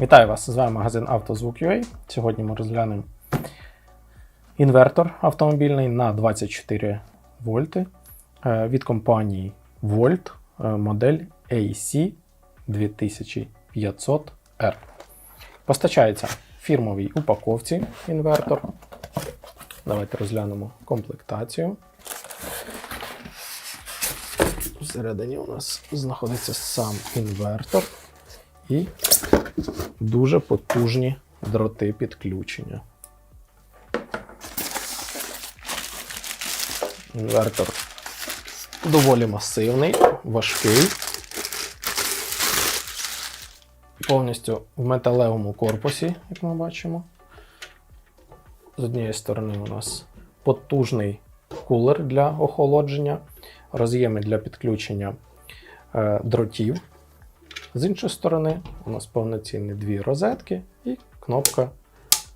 Вітаю вас! З вами магазин «Автозвук.UA». Сьогодні ми розглянемо інвертор автомобільний на 24 вольти е, від компанії Volt е, модель AC 2500R. Постачається в фірмовій упаковці інвертор. Давайте розглянемо комплектацію. Всередині у нас знаходиться сам інвертор і дуже потужні дроти підключення. Інвертор доволі масивний, важкий, повністю в металевому корпусі, як ми бачимо. З однієї сторони у нас потужний кулер для охолодження, роз'єми для підключення е, дротів. З іншої сторони, у нас повноцінні дві розетки і кнопка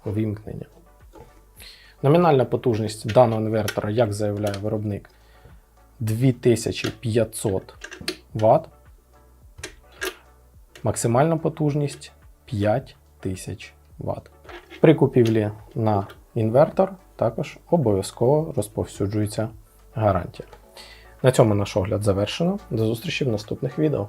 вімкнення. Номінальна потужність даного інвертора, як заявляє виробник, 2500 Вт. Максимальна потужність 5000 Вт. При купівлі на інвертор також обов'язково розповсюджується гарантія. На цьому наш огляд завершено. До зустрічі в наступних відео.